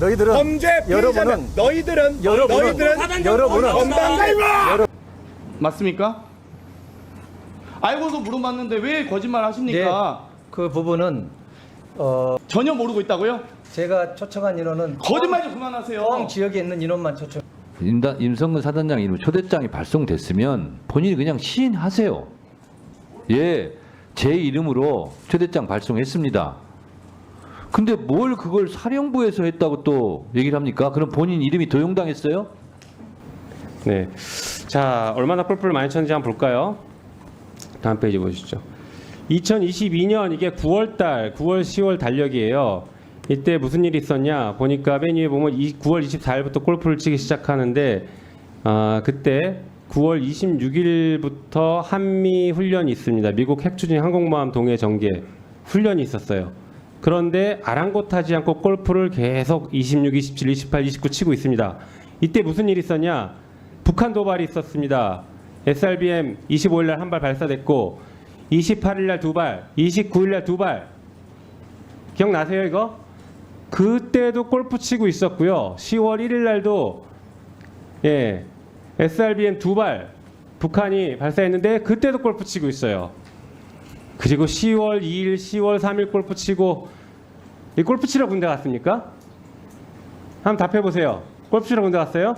너희들은 범죄 여러분은 너희들은 여러분은 너희들은 여러분은 건방갈마 맞습니까? 알고서 물어봤는데 왜 거짓말 하십니까? 그 부분은 어 전혀 모르고 있다고요? 제가 초청한 인원은 거짓말 좀 그만하세요. 포항 지역에 있는 인원만 초청. 임다, 임성근 사단장 이름 초대장이 발송됐으면 본인이 그냥 시인하세요. 예, 제 이름으로 초대장 발송했습니다. 근데 뭘 그걸 사령부에서 했다고 또 얘기를 합니까? 그럼 본인 이름이 도용당했어요? 네. 자, 얼마나 뿔뿔 많이 쳤는지 한번 볼까요? 다음 페이지 보시죠. 2022년 이게 9월 달, 9월, 10월 달력이에요. 이때 무슨 일이 있었냐? 보니까 맨 위에 보면 이 9월 24일부터 골프를 치기 시작하는데 아, 그때 9월 26일부터 한미 훈련이 있습니다. 미국 핵추진 항공모함 동해 전개 훈련이 있었어요. 그런데 아랑곳하지 않고 골프를 계속 26, 27, 28, 29 치고 있습니다. 이때 무슨 일이 있었냐? 북한 도발이 있었습니다. SRBM 25일 날 한 발 발사됐고 28일 날 두 발, 29일 날 두 발. 기억나세요, 이거? 그때도 골프 치고 있었고요. 10월 1일 날도 예. SRBM 두 발 북한이 발사했는데 그때도 골프 치고 있어요. 그리고 10월 2일, 10월 3일 골프 치고 이 골프 치러 군대 갔습니까? 한번 답해 보세요. 골프 치러 군대 갔어요?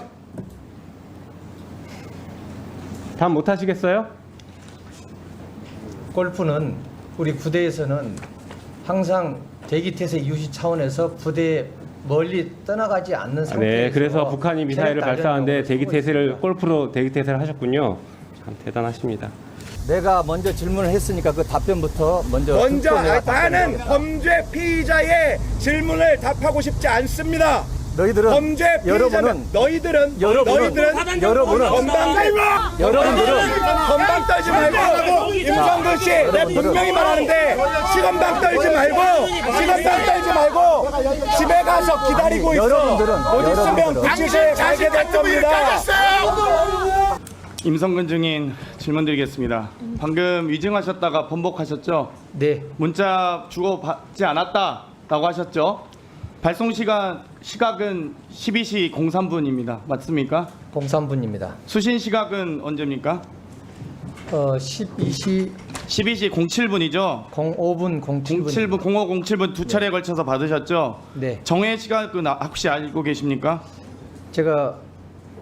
답 못 하시겠어요? 골프는 우리 부대에서는 항상 대기태세 유지 차원에서 부대 멀리 떠나가지 않는 상태에서 네, 그래서 북한이 미사일을 발사하는데 단련을 대기 하고 태세를 있습니다. 골프로 대기 태세를 하셨군요. 참 대단하십니다. 내가 먼저 질문을 했으니까 그 답변부터 먼저 먼저 듣고 내가 아, 나는 답변하겠다. 범죄 피의자의 질문을 답하고 싶지 않습니다. 너희들은 범죄 여러분은 피의자는 너희들은 여러분은 너희들은 여러분은 건방갈마 여러분들은 건방 떨지 말고 임성근 씨 내가 분명히 말하는데 시건방 떨지 말고 시건방 떨지 말고 집에 가서 기다리고 있어 여러분들은, 곧 있으면 여러분들은. 구치소에 가게 될 겁니다 임성근 증인 질문 드리겠습니다. 방금 위증하셨다가 번복하셨죠? 네 문자 주고 받지 않았다라고 하셨죠? 발송 시간 시각은 12시 03분입니다. 맞습니까? 03분입니다. 수신 시각은 언제입니까? 어 12시 12시 07분이죠. 05분 07분 07분 0507분 두 차례 걸쳐서 받으셨죠? 네 정해 시각은 아- 혹시 알고 계십니까? 제가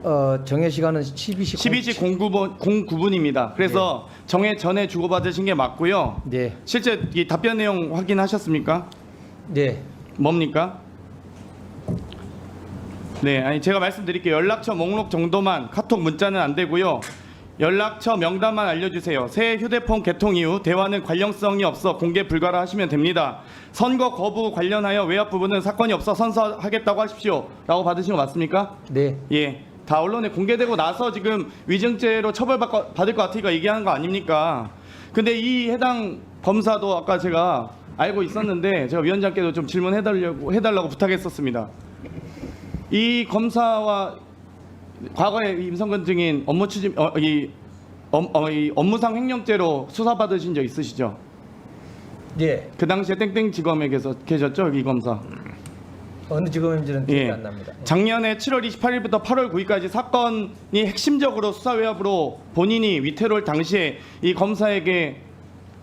어 정해 시간은 12시 12시 09분 09분입니다. 그래서 정해 전에 주고 받으신 게 맞고요. 네 실제 이 답변 내용 확인하셨습니까? 네. 뭡니까? 네, 아니 제가 말씀드릴게요. 연락처 목록 정도만 카톡 문자는 안 되고요. 연락처 명단만 알려주세요. 새 휴대폰 개통 이후 대화는 관련성이 없어 공개 불가라 하시면 됩니다. 선거 거부 관련하여 외압 부분은 사건이 없어 선서하겠다고 하십시오.라고 받으신 거 맞습니까? 네. 예. 다 언론에 공개되고 나서 지금 위증죄로 처벌받을 것 같으니까 얘기하는 거 아닙니까? 근데 이 해당 검사도 아까 제가 알고 있었는데 제가 위원장께도 좀 질문해달라고 해달라고 부탁했었습니다. 이 검사와 과거에 임성근 증인 업무 추진 어, 이, 업, 어, 이 업무상 횡령죄로 수사받으신 적 있으시죠? 네. 그 당시에 땡땡 지검에 계서 계셨죠, 이 검사? 어느 지검인지는 기억이 예. 안 납니다. 예. 작년에 7월 28일부터 8월 9일까지 사건이 핵심적으로 수사 외압으로 본인이 위태로울 당시에 이 검사에게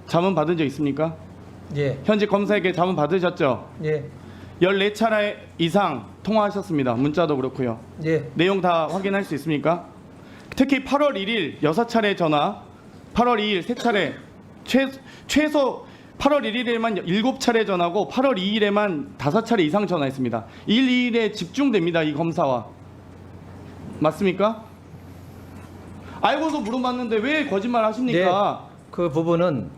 자문 받은 적 있습니까? 예. 현직 검사에게 자문 받으셨죠? 예. 14차례 이상 통화하셨습니다. 문자도 그렇고요. 예. 내용 다 확인할 수 있습니까? 특히 8월 1일 6차례 전화, 8월 2일 3차례, 최, 최소 8월 1일에만 7차례 전화고 8월 2일에만 5차례 이상 전화했습니다. 1, 2일에 집중됩니다. 이 검사와. 맞습니까? 알고서 물어봤는데 왜 거짓말 하십니까? 그 부분은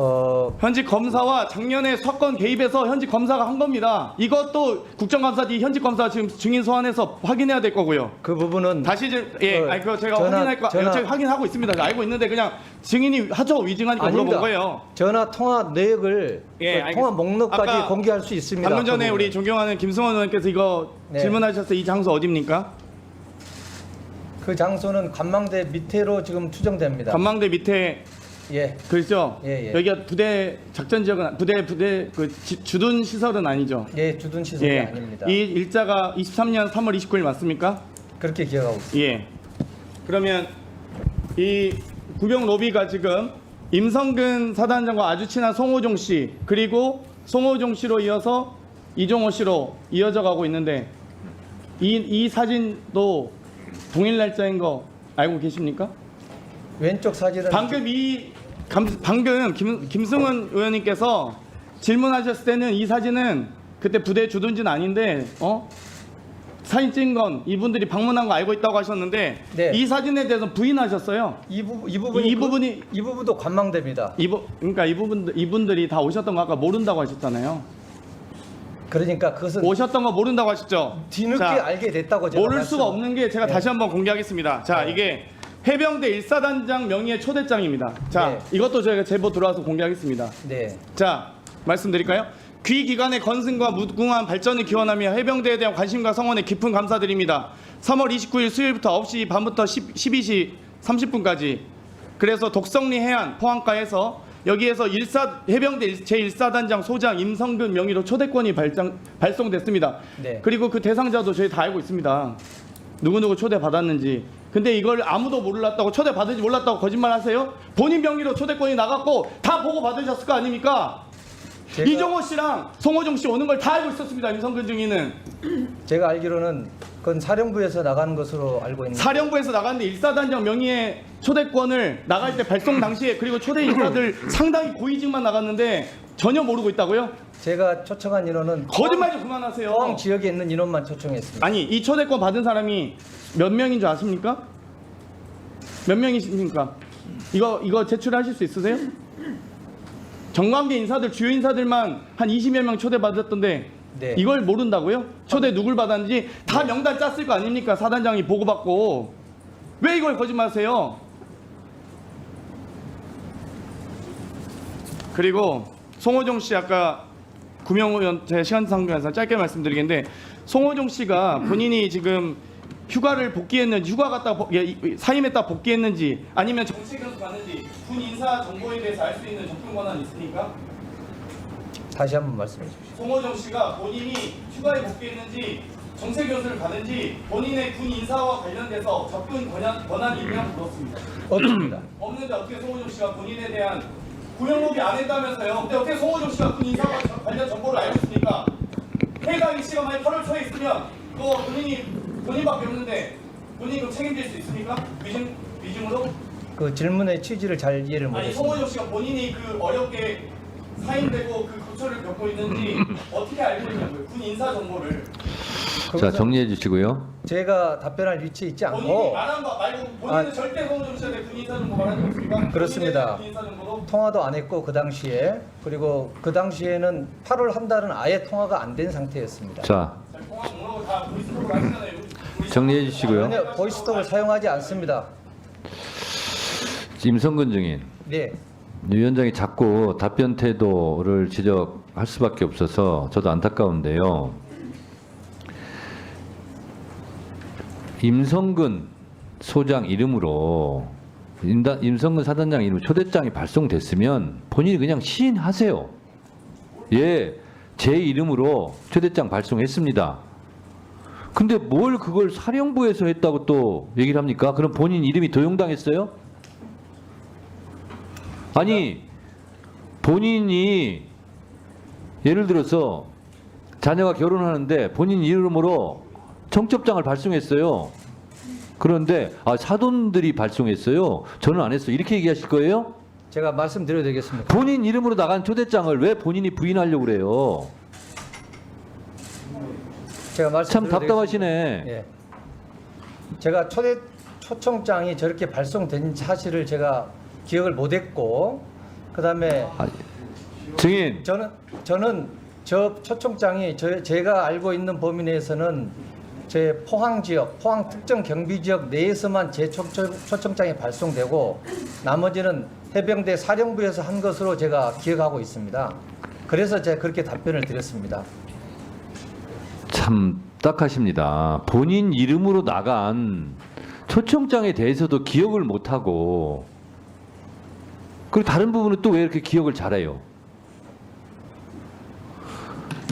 어 현직 검사와 작년에 사건 개입해서 현직 검사가 한 겁니다. 이것도 국정감사디 현직 검사 지금 증인 소환해서 확인해야 될 거고요. 그 부분은 다시 좀 예, 어, 아니 그거 제가 전화- 확인할 거, 전화- 제가 확인하고 있습니다. 알고 있는데 그냥 증인이 하죠 위증하니까. 물어본 거예요. 전화 통화 내역을 예, 그 통화 알겠습니다. 목록까지 아까 공개할 수 있습니다. 방금 전에 그 우리 부분은. 존경하는 김승원 의원께서 이거 네. 질문하셨어요. 이 장소 어디입니까? 그 장소는 관망대 밑으로 지금 추정됩니다. 관망대 밑에 예. 그렇죠? 예, 예. 여기가 부대 작전 지역은 부대 부대 그 지- 주둔 시설은 아니죠. 예, 주둔 시설이 예. 아닙니다. 이 일자가 23년 3월 29일 맞습니까? 그렇게 기억하고 있습니다. 예. 그러면 이 구병 로비가 지금 임성근 사단장과 아주 친한 송호종 씨 그리고 송호종 씨로 이어서 이종호 씨로 이어져 가고 있는데 이, 이 사진도 동일 날짜인 거 알고 계십니까? 왼쪽 사진은 방금 이 감- 방금 김, 김승훈 의원님께서 질문하셨을 때는 이 사진은 그때 부대 주둔지는 아닌데 어 사진 찍은 건 이분들이 방문한 거 알고 있다고 하셨는데 네. 이 사진에 대해서 부인하셨어요. 이, 부, 이 부분이 이 그- 부분이- 이 부분도 관망됩니다. 이부 그러니까 이 부분 이분들이 다 오셨던 거 아까 모른다고 하셨잖아요. 그러니까 그것은 오셨던 거 모른다고 하셨죠. 뒤늦게 자, 알게 됐다고 제가 모를 수가 말씀- 없는 게 제가 네. 다시 한번 공개하겠습니다. 자, 네. 이게 해병대 일사단장 명의의 초대장입니다. 자, 네. 이것도 저희가 제보 들어와서 공개하겠습니다. 네. 자, 말씀드릴까요? 귀 기관의 건승과 무궁한 발전을 기원하며 해병대에 대한 관심과 성원에 깊은 감사드립니다. 3월 29일 수요일부터 9시 반부터 10, 12시 30분까지 그래서 독성리 해안 포항가에서 여기에서 일사 해병대 제1사단장 소장 임성근 명의로 초대권이 발장, 발송됐습니다. 네. 그리고 그 대상자도 저희 다 알고 있습니다. 누구누구 초대 받았는지. 근데 이걸 아무도 몰랐다고 초대 받은지 몰랐다고 거짓말 하세요? 본인 명의로 초대권이 나갔고 다 보고 받으셨을 거 아닙니까? 제가- 이종호 씨랑 송호정 씨 오는 걸 다 알고 있었습니다. 임성근 증인은 제가 알기로는 그건 사령부에서 나가는 것으로 알고 있는데 사령부에서 나갔는데 일사단장 명의의 초대권을 나갈 때 발송 당시에 그리고 초대 인사들 상당히 고위직만 나갔는데 전혀 모르고 있다고요? 제가 초청한 인원은 거짓말 좀 그만하세요. 포항 지역에 있는 인원만 초청했습니다. 아니 이 초대권 받은 사람이 몇 명인 줄 아십니까? 몇 명이십니까? 이거 이거 제출하실 수 있으세요? 정관계 인사들 주요 인사들만 한 20여 명 초대 받았던데 네. 이걸 모른다고요? 초대 누굴 받았는지 다 명단 짰을 거 아닙니까? 사단장이 보고받고 왜 이걸 거짓말하세요? 그리고 송호정 씨 아까 구명 의원 제 시간 상관에서 짧게 말씀드리겠는데 송호정 씨가 본인이 지금 휴가를 복귀했는지 휴가 갔다 복- 예, 이- 사임했다 복귀했는지 아니면 정치견수 갔는지 군 인사 정보에 대해서 알 수 있는 접근 권한이 있습니까? 다시 한번 말씀해 주십시오. 송호정 씨가 본인이 휴가에 복귀했는지 정세 교수를 가는지 본인의 군 인사와 관련돼서 접근 권한, 권한이 있냐고 물었습니다. 없습니다. 없는데 어떻게 송호정 씨가 본인에 대한 구형록이 안 했다면서요? 근데 어떻게 송호정 씨가 군 인사와 저- 관련 정보를 알고 있습니까? 해당 이 씨가 만약 8월 초에 있으면 그거 본인이 본인밖에 없는데 본인이 그 책임질 수 있습니까? 위증 위증으로? 그 질문의 취지를 잘 이해를 아니 못했습니다. 송호정 씨가 본인이 그 어렵게 사임되고 그 고초를 겪고 있는지 어떻게 알고 있냐고요? 군 인사 정보를 자 정리해 주시고요. 제가 답변할 위치에 있지 본인이 않고 말한 거 말고 본인은 아. 절대 송호정 씨한테 군 인사 정보 말하지 않습니까? 그렇습니다. 인사 통화도 안 했고 그 당시에 그리고 그 당시에는 8월 한 달은 아예 통화가 안 된 상태였습니다. 자 자, 통화 목록을 다 보이스톡으로 하시잖아요. 우리 정리해 주시고요. 전혀 보이스톡을 사용하지 않습니다. 임성근 증인 네, 위원장이 자꾸 답변 태도를 지적할 수밖에 없어서 저도 안타까운데요. 임성근 소장 이름으로 임성근 사단장 이름 초대장이 발송됐으면 본인이 그냥 시인하세요. 예, 제 이름으로 초대장 발송했습니다. 근데 뭘 그걸 사령부에서 했다고 또 얘기를 합니까? 그럼 본인 이름이 도용당했어요? 아니 본인이 예를 들어서 자녀가 결혼하는데 본인 이름으로 청첩장을 발송했어요. 그런데 아, 사돈들이 발송했어요. 저는 안 했어요. 이렇게 얘기하실 거예요? 제가 말씀드려도 되겠습니까? 본인 이름으로 나간 초대장을 왜 본인이 부인하려고 그래요? 제가 말씀 참 답답하시네. 예. 제가 초대 초청장이 저렇게 발송된 사실을 제가 기억을 못했고 그다음에 아, 증인 저는 저는 저 초청장이 저, 제가 알고 있는 범위 내에서는 제 포항 지역, 포항 특정 경비 지역 내에서만 제 초청, 초청장이 발송되고 나머지는 해병대 사령부에서 한 것으로 제가 기억하고 있습니다. 그래서 제가 그렇게 답변을 드렸습니다. 참 딱하십니다. 본인 이름으로 나간 초청장에 대해서도 기억을 못하고 그리고 다른 부분은 또 왜 이렇게 기억을 잘해요?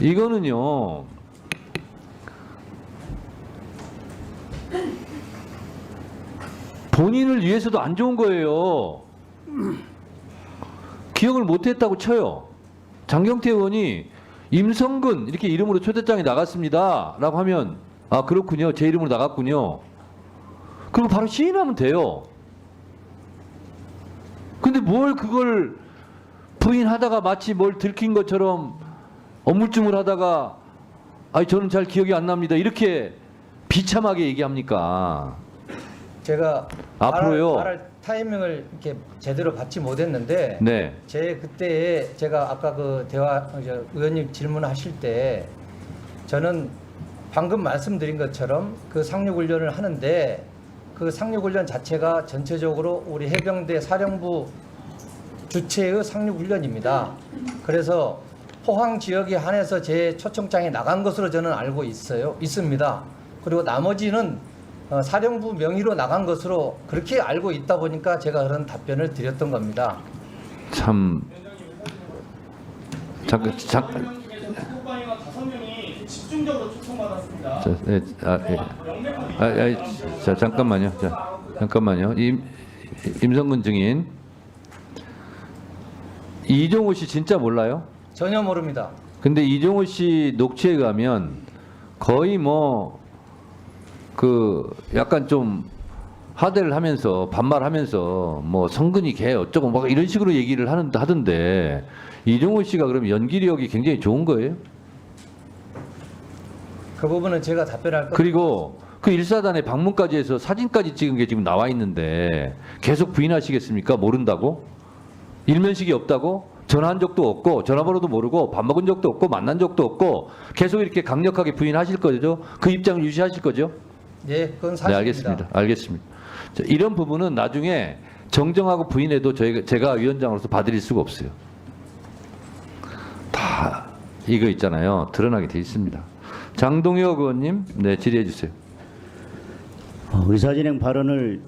이거는요. 본인을 위해서도 안 좋은 거예요. 기억을 못했다고 쳐요. 장경태 의원이 임성근 이렇게 이름으로 초대장에 나갔습니다 라고 하면 아 그렇군요 제 이름으로 나갔군요. 그럼 바로 시인하면 돼요. 근데 뭘 그걸 부인하다가 마치 뭘 들킨 것처럼 어물쭈물 하다가 아니 저는 잘 기억이 안 납니다 이렇게 비참하게 얘기합니까? 제가 앞으로요. 말할, 말할 타이밍을 이렇게 제대로 받지 못했는데 네. 제 그때에 제가 아까 그 대화 저 의원님 질문하실 때 저는 방금 말씀드린 것처럼 그 상륙 훈련을 하는데 그 상륙 훈련 자체가 전체적으로 우리 해병대 사령부 주체의 상륙 훈련입니다. 그래서 포항 지역에 한해서 제 초청장에 나간 것으로 저는 알고 있어요. 있습니다. 그리고 나머지는 어, 사령부 명의로 나간 것으로 그렇게 알고 있다 보니까 제가 그런 답변을 드렸던 겁니다. 참 잠깐 잠 소방관 다섯 명이 집중적으로 초청받았습니다. 자, 예, 아, 예. 아, 아, 자, 잠깐만요. 자, 잠깐만요. 임, 임성근 증인. 이종호 씨 진짜 몰라요? 전혀 모릅니다. 근데 이종호 씨 녹취에 가면 거의 뭐 그 약간 좀 하대를 하면서 반말하면서 뭐 성근이 개 어쩌고 막 이런 식으로 얘기를 하는 하던데 이종호 씨가 그럼 연기력이 굉장히 좋은 거예요? 그 부분은 제가 답변할 것. 그리고 그 일사단의 방문까지 해서 사진까지 찍은 게 지금 나와 있는데 계속 부인하시겠습니까? 모른다고? 일면식이 없다고? 전화한 적도 없고 전화번호도 모르고 밥 먹은 적도 없고 만난 적도 없고 계속 이렇게 강력하게 부인하실 거죠? 그 입장을 유지하실 거죠? 예, 그건 네, 사실입니다. 알겠습니다. 알겠습니다. 자, 이런 부분은 나중에 정정하고 부인해도 저희가 제가 위원장으로서 봐드릴 수가 없어요. 다 이거 있잖아요. 드러나게 돼 있습니다. 장동혁 의원님, 네 질의해 주세요. 어, 의사진행 발언을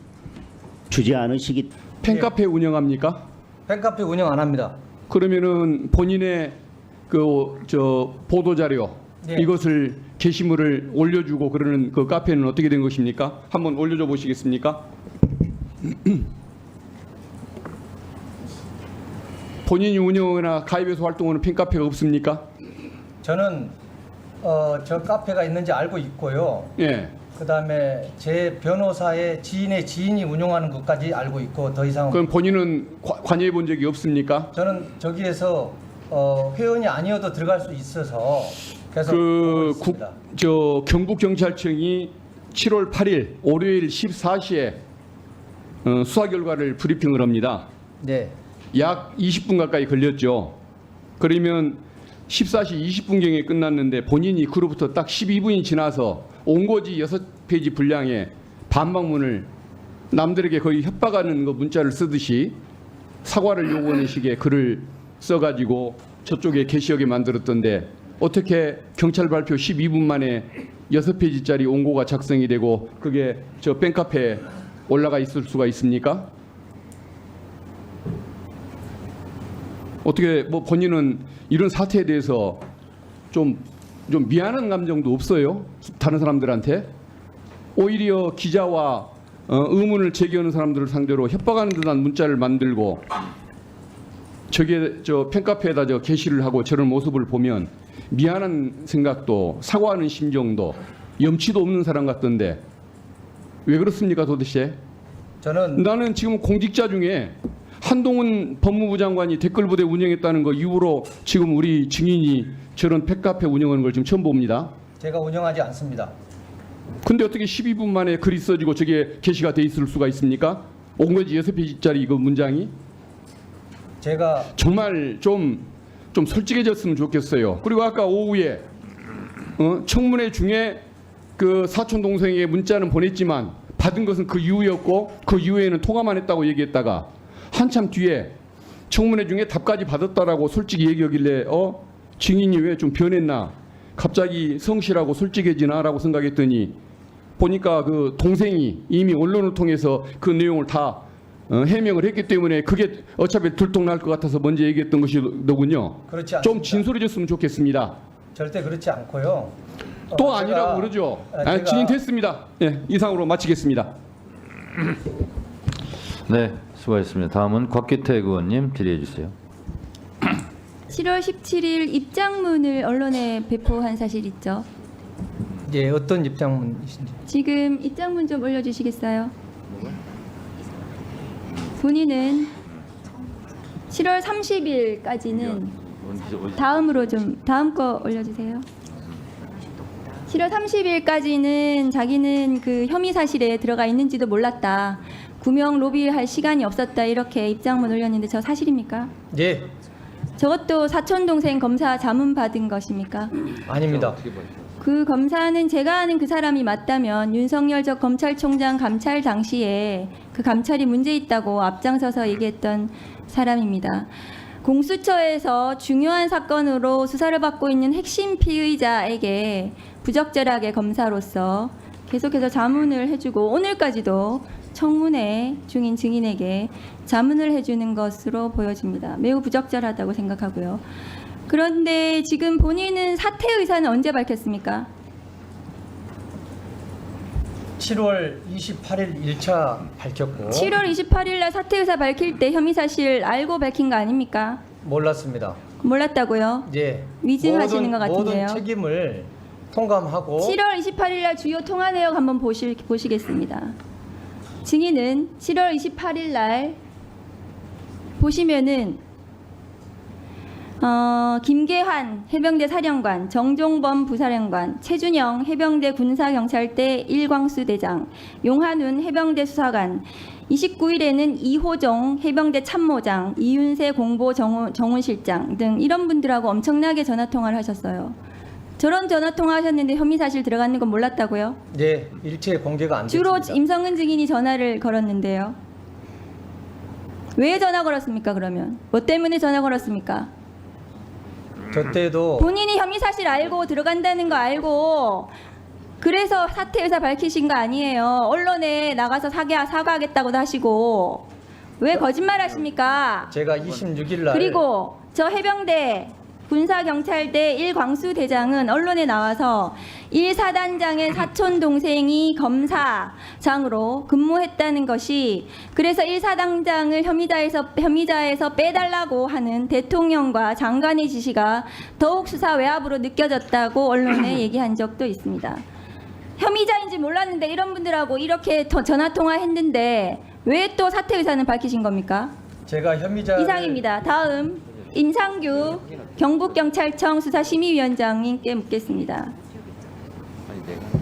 주지 않으시기 팬카페 운영합니까? 팬카페 운영 안 합니다. 그러면은 본인의 그 저 보도 자료 네. 이것을 게시물을 올려주고 그러는 그 카페는 어떻게 된 것입니까? 한번 올려줘 보시겠습니까? 본인이 운영이나 가입해서 활동하는 팬카페가 없습니까? 저는 어, 저 카페가 있는지 알고 있고요. 예. 그다음에 제 변호사의 지인의 지인이 운영하는 것까지 알고 있고 더 이상 그럼 본인은 과- 관여해 본 적이 없습니까? 저는 저기에서 어, 회원이 아니어도 들어갈 수 있어서 계속 그. 국, 저 경북 경찰청이 7월 8일 월요일 14시에 어, 수사 결과를 브리핑을 합니다. 네, 약 20분 가까이 걸렸죠. 그러면 14시 20분경에 끝났는데 본인이 그로부터 딱 12분이 지나서 온고지 6페이지 분량의 반박문을 남들에게 거의 협박하는 거 문자를 쓰듯이 사과를 요구하는 식의 글을 써가지고 저쪽에 게시하게 만들었던데 어떻게 경찰 발표 12분 만에 6페이지짜리 온고가 작성이 되고 그게 저 팬카페에 올라가 있을 수가 있습니까? 어떻게 뭐 본인은 이런 사태에 대해서 좀, 좀 미안한 감정도 없어요? 다른 사람들한테? 오히려 기자와 어, 의문을 제기하는 사람들을 상대로 협박하는 듯한 문자를 만들고 저게 저 팬카페에다 저 게시를 하고 저런 모습을 보면 미안한 생각도 사과하는 심정도 염치도 없는 사람 같던데 왜 그렇습니까 도대체? 저는 나는 지금 공직자 중에 한동훈 법무부 장관이 댓글 부대 운영했다는 거 이후로 지금 우리 증인이 저런 팬카페 운영하는 걸 지금 처음 봅니다. 제가 운영하지 않습니다. 근데 어떻게 12분 만에 글이 써지고 저게 게시가 돼 있을 수가 있습니까? 온 거지 6페이지짜리 그 문장이 제가 정말 좀, 좀 솔직해졌으면 좋겠어요. 그리고 아까 오후에 어? 청문회 중에 그 사촌 동생에게 문자는 보냈지만 받은 것은 그 이후였고 그 이후에는 통화만 했다고 얘기했다가 한참 뒤에 청문회 중에 답까지 받았다라고 솔직히 얘기하길래 어 증인이 왜 좀 변했나 갑자기 성실하고 솔직해지나라고 생각했더니 보니까 그 동생이 이미 언론을 통해서 그 내용을 다 어, 해명을 했기 때문에 그게 어차피 들통날 것 같아서 먼저 얘기했던 것이더군요. 그렇지 좀 않습니다. 진솔해 줬으면 좋겠습니다. 절대 그렇지 않고요. 또 어, 아니라고 제가- 그러죠. 아, 아, 제가- 진행됐습니다. 예, 이상으로 마치겠습니다. 네, 수고하셨습니다. 다음은 곽기태 의원님 질의해 주세요. 7월 17일 입장문을 언론에 배포한 사실 있죠. 예, 어떤 입장문이신지. 지금 입장문 좀 올려주시겠어요? 본인은 7월 30일까지는 다음으로 좀 다음 거 올려주세요. 7월 30일까지는 자기는 그 혐의 사실에 들어가 있는지도 몰랐다. 구명 로비할 시간이 없었다 이렇게 입장문 올렸는데 저 사실입니까? 예, 저것도 사촌 동생 검사 자문 받은 것입니까? 아닙니다. 그 검사는 제가 아는 그 사람이 맞다면 윤석열 전 검찰총장 감찰 당시에 그 감찰이 문제 있다고 앞장서서 얘기했던 사람입니다. 공수처에서 중요한 사건으로 수사를 받고 있는 핵심 피의자에게 부적절하게 검사로서 계속해서 자문을 해주고 오늘까지도 청문회 중인 증인에게 자문을 해주는 것으로 보여집니다. 매우 부적절하다고 생각하고요. 그런데 지금 본인은 사퇴 의사는 언제 밝혔습니까? 7월 28일 1차 밝혔고 7월 28일 날 사퇴 의사 밝힐 때 혐의 사실 알고 밝힌 거 아닙니까? 몰랐습니다. 몰랐다고요? 예. 위증하시는 모든- 것 같은데요. 모든 책임을 통감하고 7월 28일 날 주요 통화 내역 한번 보시, 보시겠습니다. 증인은 7월 28일 날 보시면은 어, 김계환 해병대 사령관, 정종범 부사령관, 최준영 해병대 군사경찰대 일광수 대장, 용한운 해병대 수사관, 29일에는 이호종 해병대 참모장, 이윤세 공보 정원, 정원실장 등 이런 분들하고 엄청나게 전화 통화를 하셨어요. 저런 전화 통화하셨는데 혐의 사실 들어가는 건 몰랐다고요? 예, 일체 공개가 안 주로 됐습니다. 임성근 증인이 전화를 걸었는데요. 왜 전화 걸었습니까? 그러면 뭐 때문에 전화 걸었습니까? 저 때도 본인이 혐의 사실 알고 들어간다는 거 알고 그래서 사퇴 의사 밝히신 거 아니에요. 언론에 나가서 사과 사과하겠다고도 하시고 왜 거짓말 하십니까? 제가 26일 날 그리고 저 해병대 군사경찰대 일광수 대장은 언론에 나와서 1사단장의 사촌 동생이 검사장으로 근무했다는 것이 그래서 1사단장을 혐의자에서 혐의자에서 빼달라고 하는 대통령과 장관의 지시가 더욱 수사 외압으로 느껴졌다고 언론에 얘기한 적도 있습니다. 혐의자인지 몰랐는데 이런 분들하고 이렇게 더 전화 통화했는데 왜 또 사퇴 의사는 밝히신 겁니까? 제가 혐의자 이상입니다. 다음 임상규 경북경찰청 수사심의위원장님께 묻겠습니다. 아니, 네.